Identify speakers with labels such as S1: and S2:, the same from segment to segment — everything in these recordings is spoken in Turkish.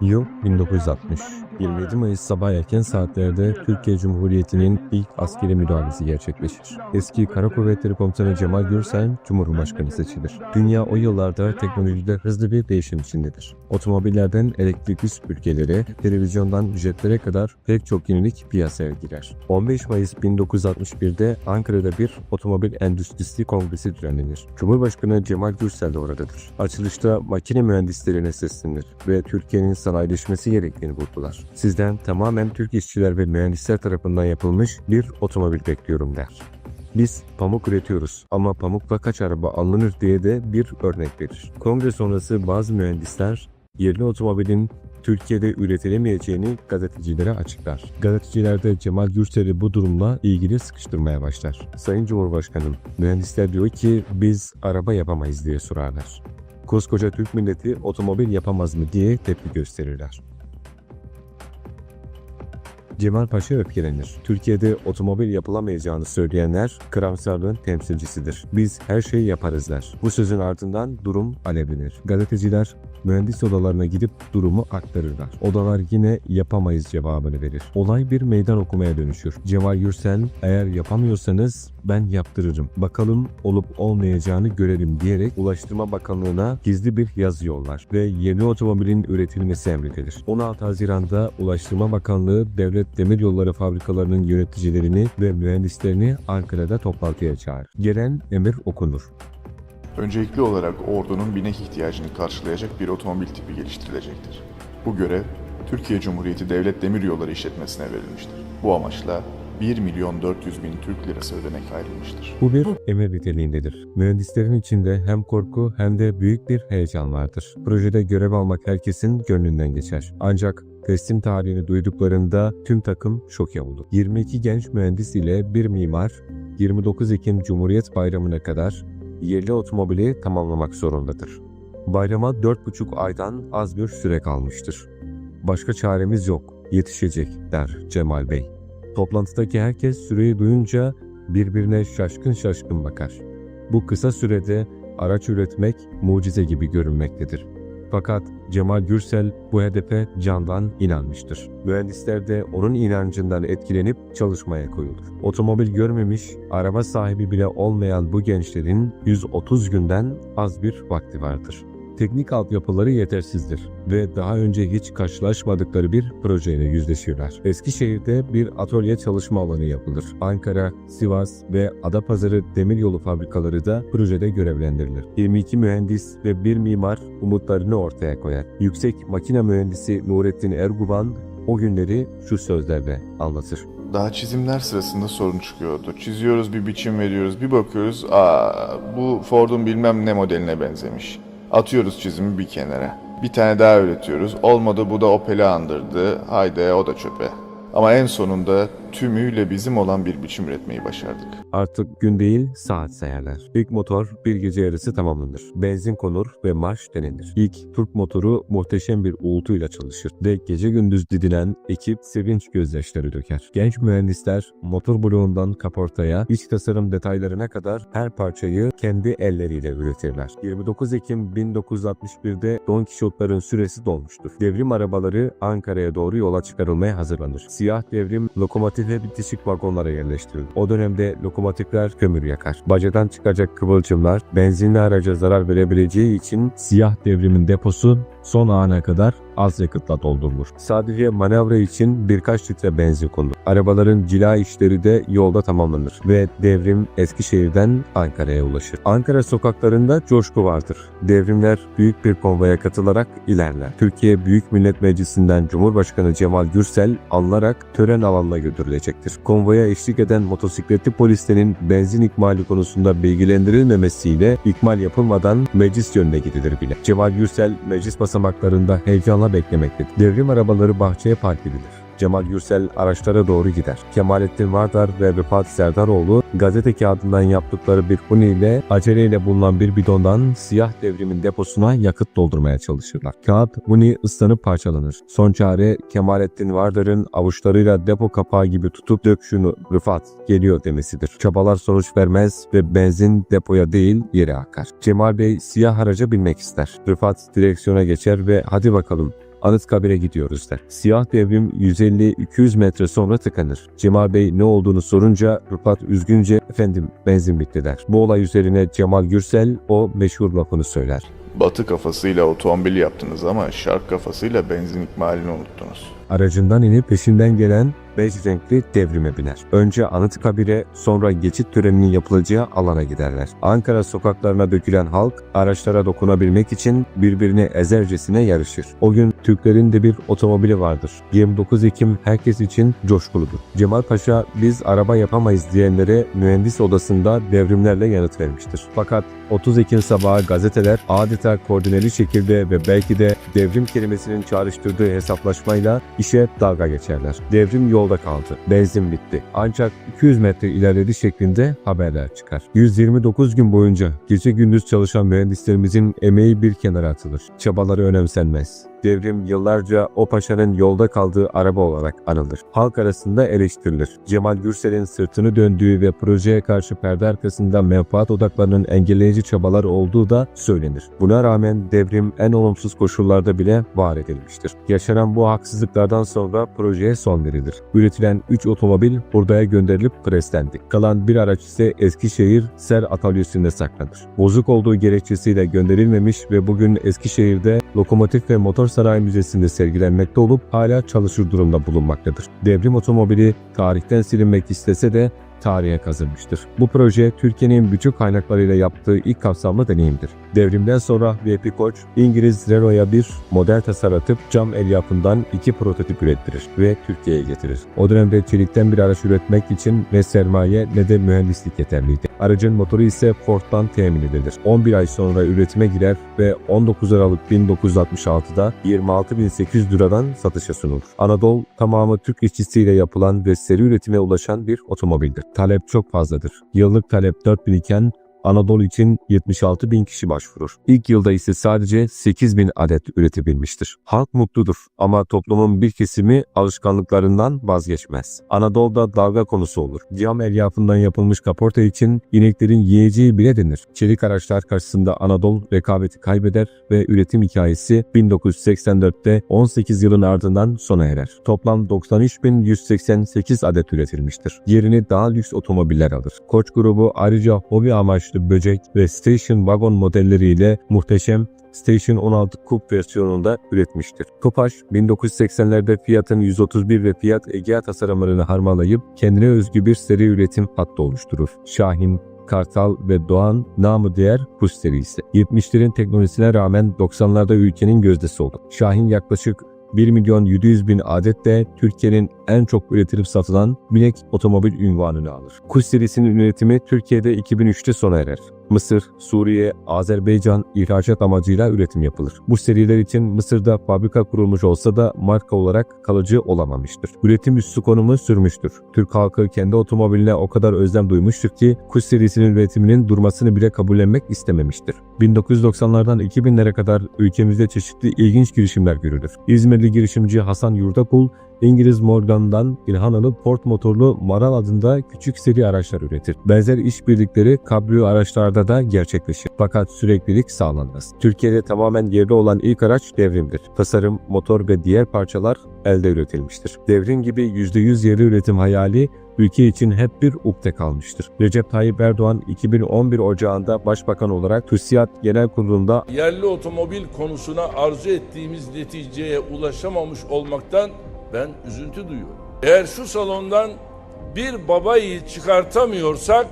S1: Yıl 1960. 27 Mayıs sabah erken saatlerde Türkiye Cumhuriyeti'nin ilk askeri müdahalesi gerçekleşir. Eski Kara Kuvvetleri Komutanı Cemal Gürsel Cumhurbaşkanı seçilir. Dünya o yıllarda teknolojide hızlı bir değişim içindedir. Otomobillerden elektrikli süpürgelere, televizyondan jetlere kadar pek çok yenilik piyasaya girer. 15 Mayıs 1961'de Ankara'da bir otomobil endüstrisi kongresi düzenlenir. Cumhurbaşkanı Cemal Gürsel de oradadır. Açılışta makine mühendislerine seslenir ve Türkiye'nin sanayileşmesi gerektiğini vurgular. Sizden tamamen Türk işçiler ve mühendisler tarafından yapılmış bir otomobil bekliyorum der. Biz pamuk üretiyoruz ama pamukla kaç araba alınır diye de bir örnek verir. Kongre sonrası bazı mühendisler yerli otomobilin Türkiye'de üretilemeyeceğini gazetecilere açıklar. Gazeteciler de Cemal Gürsel'i bu durumla ilgili sıkıştırmaya başlar. Sayın Cumhurbaşkanım, mühendisler diyor ki biz araba yapamayız diye sorarlar. Koskoca Türk milleti otomobil yapamaz mı diye tepki gösterirler. Cemal Paşa öfkelenir. Türkiye'de otomobil yapılamayacağını söyleyenler karamsarlığın temsilcisidir. Biz her şeyi yaparız der. Bu sözün ardından durum alevlenir. Gazeteciler mühendis odalarına gidip durumu aktarırlar. Odalar yine yapamayız cevabını verir. Olay bir meydan okumaya dönüşür. Cemal Gürsel eğer yapamıyorsanız ben yaptırırım. Bakalım olup olmayacağını görelim diyerek Ulaştırma Bakanlığı'na gizli bir yazı yollar ve yeni otomobilin üretilmesi emredilir. 16 Haziran'da Ulaştırma Bakanlığı Devlet Demiryolları Fabrikalarının yöneticilerini ve mühendislerini Ankara'da toplantıya çağırır. Gelen emir okunur.
S2: Öncelikli olarak ordunun binek ihtiyacını karşılayacak bir otomobil tipi geliştirilecektir. Bu görev Türkiye Cumhuriyeti Devlet Demiryolları işletmesine verilmiştir. Bu amaçla 1 milyon 400 bin Türk lirası ödenek ayrılmıştır.
S1: Bu bir emir niteliğindedir. Mühendislerin içinde hem korku hem de büyük bir heyecan vardır. Projede görev almak herkesin gönlünden geçer. Ancak teslim tarihini duyduklarında tüm takım şoke oldu. 22 genç mühendis ile bir mimar 29 Ekim Cumhuriyet Bayramı'na kadar yerli otomobili tamamlamak zorundadır. Bayrama 4,5 aydan az bir süre kalmıştır. Başka çaremiz yok, yetişecek der Cemal Bey. Toplantıdaki herkes süreyi duyunca birbirine şaşkın şaşkın bakar. Bu kısa sürede araç üretmek mucize gibi görünmektedir. Fakat Cemal Gürsel bu hedefe candan inanmıştır. Mühendisler de onun inancından etkilenip çalışmaya koyulur. Otomobil görmemiş, araba sahibi bile olmayan bu gençlerin 130 günden az bir vakti vardır. Teknik altyapıları yetersizdir ve daha önce hiç karşılaşmadıkları bir projeyle yüzleşirler. Eskişehir'de bir atölye çalışma alanı yapılır. Ankara, Sivas ve Adapazarı demiryolu fabrikaları da projede görevlendirilir. 22 mühendis ve bir mimar umutlarını ortaya koyar. Yüksek makine mühendisi Nurettin Erguvan o günleri şu sözlerle anlatır.
S2: Daha çizimler sırasında sorun çıkıyordu. Çiziyoruz bir biçim veriyoruz bir bakıyoruz aa bu Ford'un bilmem ne modeline benzemiş. Atıyoruz çizimi bir kenara. Bir tane daha üretiyoruz. Olmadı bu da Opel'i andırdı. Haydi o da çöpe. Ama en sonunda tümüyle bizim olan bir biçim üretmeyi başardık.
S1: Artık gün değil saat sayarlar. İlk motor bir gece yarısı tamamlanır. Benzin konur ve marş denilir. İlk Türk motoru muhteşem bir uğultuyla çalışır ve gece gündüz didilen ekip sevinç gözyaşları döker. Genç mühendisler motor bloğundan kaportaya, iç tasarım detaylarına kadar her parçayı kendi elleriyle üretirler. 29 Ekim 1961'de Don Kişotların süresi dolmuştur. Devrim arabaları Ankara'ya doğru yola çıkarılmaya hazırlanır. Siyah devrim lokomotif ve bitişik vagonlara yerleştirilir. O dönemde lokomotifler kömür yakar. Bacadan çıkacak kıvılcımlar benzinli araca zarar verebileceği için siyah devrimin deposu son ana kadar az yakıtla doldurulur. Sadece manevra için birkaç litre benzin konulur. Arabaların cila işleri de yolda tamamlanır ve devrim Eskişehir'den Ankara'ya ulaşır. Ankara sokaklarında coşku vardır. Devrimler büyük bir konvoya katılarak ilerler. Türkiye Büyük Millet Meclisi'nden Cumhurbaşkanı Cemal Gürsel alınarak tören alanına götürülecektir. Konvoya eşlik eden motosikletli polislerin benzin ikmali konusunda bilgilendirilmemesiyle ikmal yapılmadan meclis yönüne gidilir bile. Cemal Gürsel meclis basamaklarında heyecanla beklemektedir. Devrim arabaları bahçeye park edilir. Cemal Gürsel araçlara doğru gider. Kemalettin Vardar ve Rıfat Serdaroğlu gazete kağıdından yaptıkları bir huni ile aceleyle bulunan bir bidondan siyah devrimin deposuna yakıt doldurmaya çalışırlar. Kağıt huni ıslanıp parçalanır. Son çare Kemalettin Vardar'ın avuçlarıyla depo kapağı gibi tutup dök şunu Rıfat geliyor demesidir. Çabalar sonuç vermez ve benzin depoya değil yere akar. Cemal Bey siyah araca binmek ister. Rıfat direksiyona geçer ve hadi bakalım Anıtkabir'e gidiyoruz der. Siyah devrim 150-200 metre sonra tıkanır. Cemal Bey ne olduğunu sorunca Rıfat üzgünce efendim benzin bitti der. Bu olay üzerine Cemal Gürsel o meşhur lafını söyler.
S2: Batı kafasıyla otomobil yaptınız ama şark kafasıyla benzin ikmalini unuttunuz.
S1: Aracından inip peşinden gelen bej renkli devrime biner. Önce Anıtkabir'e sonra geçit töreninin yapılacağı alana giderler. Ankara sokaklarına dökülen halk araçlara dokunabilmek için birbirine ezercesine yarışır. O gün Türklerin de bir otomobili vardır. 29 Ekim herkes için coşkuludur. Cemal Paşa biz araba yapamayız diyenlere mühendis odasında devrimlerle yanıt vermiştir. Fakat 30 Ekim sabahı gazeteler adeta koordineli şekilde ve belki de devrim kelimesinin çağrıştırdığı hesaplaşmayla işe dalga geçerler. Devrim yolda kaldı. Benzin bitti. Ancak 200 metre ilerledi şeklinde haberler çıkar. 129 gün boyunca gece gündüz çalışan mühendislerimizin emeği bir kenara atılır. Çabaları önemsenmez. Devrim yıllarca o paşanın yolda kaldığı araba olarak anılır. Halk arasında eleştirilir. Cemal Gürsel'in sırtını döndüğü ve projeye karşı perde arkasında menfaat odaklarının engelleyici çabalar olduğu da söylenir. Buna rağmen devrim en olumsuz koşullarda bile var edilmiştir. Yaşanan bu haksızlıklardan sonra projeye son verilir. Üretilen 3 otomobil hurdaya gönderilip preslendi. Kalan bir araç ise Eskişehir Ser Atölyesi'nde saklanır. Bozuk olduğu gerekçesiyle gönderilmemiş ve bugün Eskişehir'de Lokomotif ve Motor Sanayi Müzesi'nde sergilenmekte olup hala çalışır durumda bulunmaktadır. Devrim otomobili tarihten silinmek istese de tarihe kazınmıştır. Bu proje Türkiye'nin bütün kaynaklarıyla yaptığı ilk kapsamlı deneyimdir. Devrimden sonra VP Koç, İngiliz Renault'a bir model tasarlatıp cam el yapından iki prototip ürettirir ve Türkiye'ye getirir. O dönemde çelikten bir araç üretmek için ne sermaye ne de mühendislik yeterliydi. Aracın motoru ise Ford'dan temin edilir. 11 ay sonra üretime girer ve 19 Aralık 1966'da 26.800 liradan satışa sunulur. Anadolu tamamı Türk işçisiyle yapılan ve seri üretime ulaşan bir otomobildir. Talep çok fazladır. Yıllık talep 4000 iken Anadolu için 76 bin kişi başvurur. İlk yılda ise sadece 8 bin adet üretebilmiştir. Halk mutludur ama toplumun bir kesimi alışkanlıklarından vazgeçmez. Anadolu'da dalga konusu olur. Cam elyafından yapılmış kaporta için ineklerin yiyeceği bile denir. Çelik araçlar karşısında Anadolu rekabeti kaybeder ve üretim hikayesi 1984'te 18 yılın ardından sona erer. Toplam 93.188 adet üretilmiştir. Yerini daha lüks otomobiller alır. Koç grubu ayrıca hobi amaçlı böcek ve station wagon modelleriyle muhteşem Station 16 Coupe versiyonunda üretmiştir. Topaş 1980'lerde Fiat'ın 131 ve Fiat Egea tasarımlarını harmanlayıp kendine özgü bir seri üretim hattı oluşturur. Şahin, Kartal ve Doğan namı diğer Kuş serisi. 70'lerin teknolojisine rağmen 90'larda ülkenin gözdesi oldu. Şahin yaklaşık 1 milyon 700 bin adetle Türkiye'nin en çok üretilip satılan binek otomobil ünvanını alır. Kuş serisinin üretimi Türkiye'de 2003'te sona erer. Mısır, Suriye, Azerbaycan ihracat amacıyla üretim yapılır. Bu seriler için Mısır'da fabrika kurulmuş olsa da marka olarak kalıcı olamamıştır. Üretim üssü konumu sürmüştür. Türk halkı kendi otomobiline o kadar özlem duymuştur ki kuş serisinin üretiminin durmasını bile kabullenmek istememiştir. 1990'lardan 2000'lere kadar ülkemizde çeşitli ilginç girişimler görülür. İzmirli girişimci Hasan Yurdakul, İngiliz Morgan'dan ilham alıp Ford motorlu Maral adında küçük seri araçlar üretir. Benzer işbirlikleri kabrio araçlarda da gerçekleşir. Fakat süreklilik sağlanmaz. Türkiye'de tamamen yerli olan ilk araç devrimdir. Tasarım, motor ve diğer parçalar elde üretilmiştir. Devrim gibi %100 yerli üretim hayali ülke için hep bir ukde kalmıştır. Recep Tayyip Erdoğan 2011 Ocağı'nda Başbakan olarak TÜSİAD Genel Kurulu'nda
S3: yerli otomobil konusuna arzu ettiğimiz neticeye ulaşamamış olmaktan ben üzüntü duyuyorum. Eğer şu salondan bir baba yiğit çıkartamıyorsak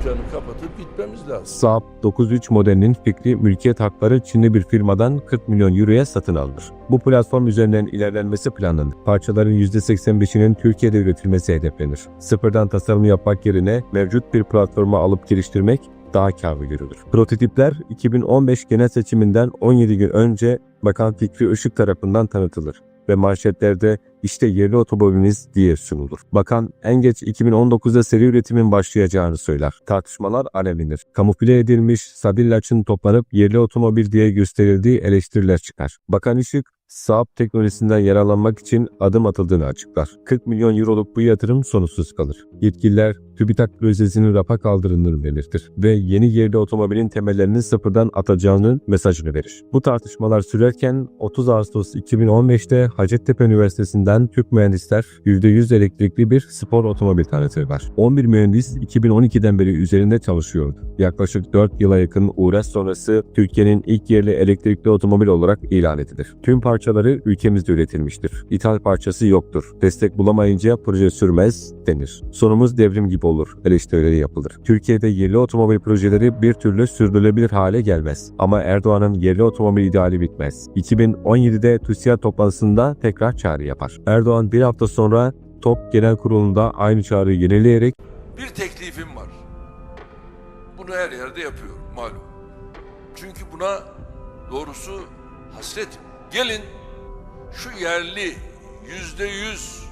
S3: dükkanı kapatıp gitmemiz lazım.
S1: Saab 93 modelinin fikri mülkiyet hakları Çinli bir firmadan 40 milyon euroya satın alınır. Bu platform üzerinden ilerlenmesi planlanır. Parçaların %85'inin Türkiye'de üretilmesi hedeflenir. Sıfırdan tasarım yapmak yerine mevcut bir platforma alıp geliştirmek daha karlı görülür. Prototipler 2015 genel seçiminden 17 gün önce Bakan Fikri Işık tarafından tanıtılır ve manşetlerde işte yerli otomobiliniz diye sunulur. Bakan en geç 2019'da seri üretimin başlayacağını söyler. Tartışmalar alevlenir. Kamufle edilmiş Sabillaç'ın toplanıp yerli otomobil diye gösterildiği eleştiriler çıkar. Bakan Işık Saab teknolojisinden yararlanmak için adım atıldığını açıklar. 40 milyon euroluk bu yatırım sonuçsuz kalır. Yetkililer TÜBİTAK projesinin rafa kaldırıldığını belirtir ve yeni yerli otomobilin temellerinin sıfırdan atacağının mesajını verir. Bu tartışmalar sürerken 30 Ağustos 2015'te Hacettepe Üniversitesi'nden Türk mühendisler %100 elektrikli bir spor otomobil tanıtırlar. 11 mühendis 2012'den beri üzerinde çalışıyordu. Yaklaşık 4 yıla yakın uğraş sonrası Türkiye'nin ilk yerli elektrikli otomobil olarak ilan edilir. Tüm parçaları ülkemizde üretilmiştir. İthal parçası yoktur. Destek bulamayınca proje sürmez denir. Sonumuz devrim gibi olur eleştirileri yapılır. Türkiye'de yerli otomobil projeleri bir türlü sürdürülebilir hale gelmez. Ama Erdoğan'ın yerli otomobil ideali bitmez. 2017'de TÜSİAD toplantısında tekrar çağrı yapar. Erdoğan bir hafta sonra TOP Genel Kurulu'nda aynı çağrıyı yenileyerek
S3: Bir teklifim var. Bunu her yerde yapıyorum malum. Çünkü buna doğrusu hasretim. Gelin şu yerli yüzde yüz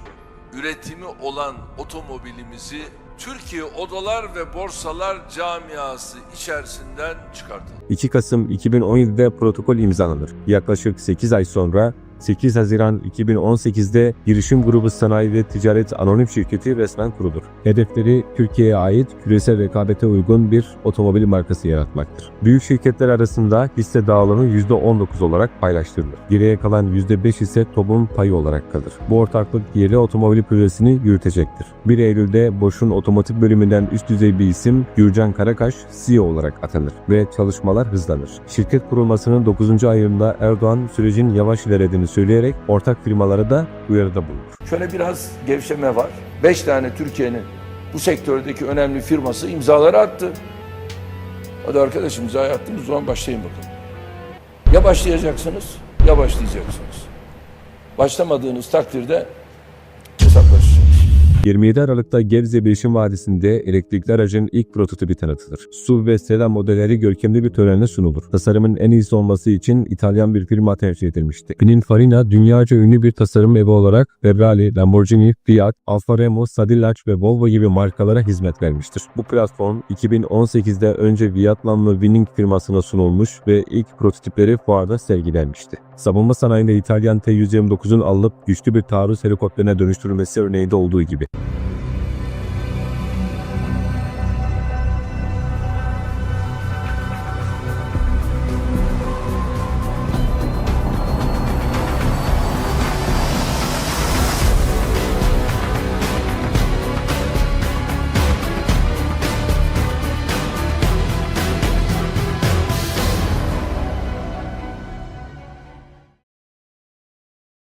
S3: üretimi olan otomobilimizi Türkiye Odalar ve Borsalar camiası içerisinden çıkartalım.
S1: 2 Kasım 2017'de protokol imzalanır. Yaklaşık 8 ay sonra 8 Haziran 2018'de Girişim Grubu Sanayi ve Ticaret Anonim Şirketi resmen kurulur. Hedefleri Türkiye'ye ait küresel rekabete uygun bir otomobil markası yaratmaktır. Büyük şirketler arasında hisse dağılımı %19 olarak paylaştırılır. Geriye kalan %5 ise TOB'un payı olarak kalır. Bu ortaklık yerli otomobil projesini yürütecektir. 1 Eylül'de Bosch'un otomotiv bölümünden üst düzey bir isim Gürcan Karakaş CEO olarak atanır ve çalışmalar hızlanır. Şirket kurulmasının 9. ayında Erdoğan sürecin yavaş ilerlediğini söyleyerek ortak firmalara da uyarıda bulunur.
S3: Şöyle biraz gevşeme var. 5 tane Türkiye'nin bu sektördeki önemli firması imzaları attı. Hadi arkadaşım imzayı attınız o zaman başlayın bakalım. Ya başlayacaksınız ya başlayacaksınız. Başlamadığınız takdirde.
S1: 27 Aralık'ta Gebze Bilişim Vadisi'nde elektrikli aracın ilk prototipi tanıtılır. SUV ve sedan modelleri görkemli bir törenle sunulur. Tasarımın en iyisi olması için İtalyan bir firma tercih edilmişti. Pininfarina dünyaca ünlü bir tasarım evi olarak Ferrari, Lamborghini, Fiat, Alfa Romeo, Cadillac ve Volvo gibi markalara hizmet vermiştir. Bu platform 2018'de önce Vietnamlı Winning firmasına sunulmuş ve ilk prototipleri fuarda sergilenmişti. Savunma sanayinde İtalyan T-129'un alınıp güçlü bir taarruz helikopterine dönüştürülmesi örneğinde olduğu gibi.